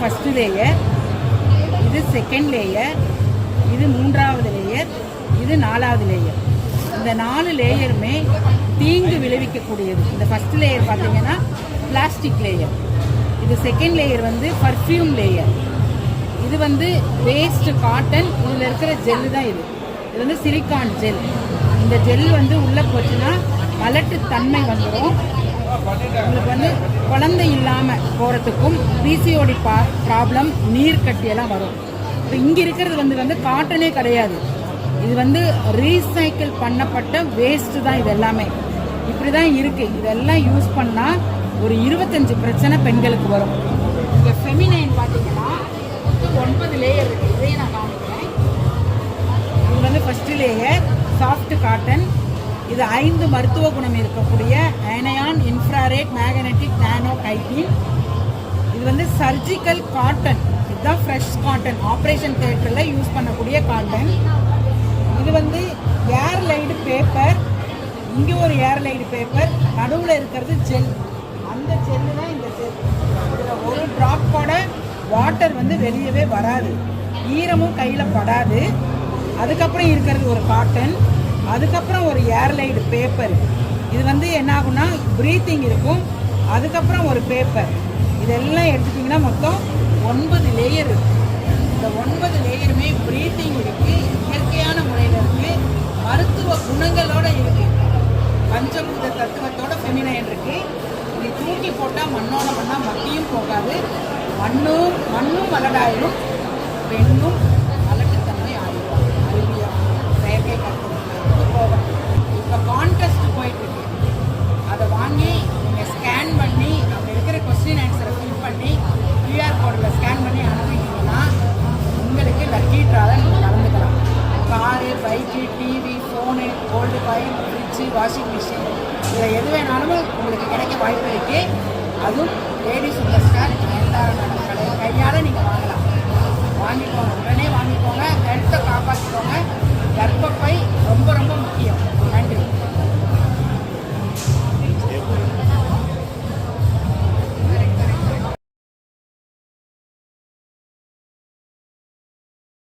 First layer இது second layer இது மூன்றாவது லேயர் இது நாலாவது லேயர் இந்த நாலு லேயருமே தீங்கு விளைவிக்கக்கூடியது. இந்த ஃபர்ஸ்ட் லேயர் பார்த்தீங்கன்னா பிளாஸ்டிக் லேயர் இது செகண்ட் லேயர் வந்து பர்ஃப்யூம் லேயர் இது வந்து வேஸ்ட் காட்டன் இதில் இருக்கிற ஜெல்லு தான் இது. இது வந்து சிலிக்கான் ஜெல் இந்த ஜெல் வந்து உள்ளே போச்சுன்னா மலட்டு தன்மை வந்துடும் உங்களுக்கு வந்து குழந்தை இல்லாமல் போகிறதுக்கும் பிசிஓடி பா ப்ராப்ளம் நீர் கட்டியெல்லாம் வரும். இப்போ இங்கே இருக்கிறது வந்து வந்து காட்டனே கிடையாது. இது வந்து ரீசைக்கிள் பண்ணப்பட்ட வேஸ்ட் தான் இது எல்லாமே. இப்படி தான் இருக்குது இதெல்லாம் யூஸ் பண்ணால் ஒரு இருபத்தஞ்சு பிரச்சனை பெண்களுக்கு வரும். இங்கே ஃபெமினைன் பார்த்தீங்கன்னா ஒன்பது லேயர் இருக்குது இதையும் நான் காமிக்கிறேன். இது வந்து ஃபர்ஸ்ட் லேயர் சாஃப்ட் காட்டன் இது ஐந்து மருத்துவ குணம் இருக்கக்கூடிய anion infrared magnetic nano chitin இது வந்து சர்ஜிக்கல் காட்டன் இதுதான் ஃப்ரெஷ் காட்டன் ஆப்ரேஷன் தேட்டரில் யூஸ் பண்ணக்கூடிய காட்டன் இது வந்து ஏர்லைடு பேப்பர் இங்கே ஒரு ஏர்லைடு பேப்பர் நடுவில் இருக்கிறது ஜெல் அந்த ஜெல்லு தான் இந்த ஜெல் இதில் ஒரு ட்ராப் கூட வாட்டர் வந்து வெளியவே வராது. ஈரமும் கையில் படாது. அதுக்கப்புறம் இருக்கிறது ஒரு காட்டன் அதுக்கப்புறம் ஒரு ஏர்லைடு பேப்பர் இது வந்து என்ன ஆகும்னா ப்ரீத்திங் இருக்கும். அதுக்கப்புறம் ஒரு பேப்பர் இதெல்லாம் எடுத்துட்டிங்கன்னா மொத்தம் ஒன்பது லேயர் இருக்குது இந்த ஒன்பது லேயருமே ப்ரீத்திங் இருக்குது இயற்கையான முறையில் இருக்குது மருத்துவ குணங்களோட இருக்குது பஞ்சபூத தத்துவத்தோட ஃபெமினைன் இருக்குது இது தூக்கி போட்டால் மண்ணோட பண்ணால் மத்தியும் போகாது. மண்ணும் மண்ணும் மலடாயிரும் பெண்ணும் கியூஆர் ஸ்கேன் பண்ணி அனுப்பிட்டீங்கன்னா உங்களுக்கு லக்கி ட்ராவை நீங்கள் கலந்துக்கலாம் car bike TV phone gold coin fridge washing machine இதில் எது வேணாலும் உங்களுக்கு கிடைக்க வாய்ப்பு இருக்குது அதுவும் லேடி உள்ள ஸ்டார்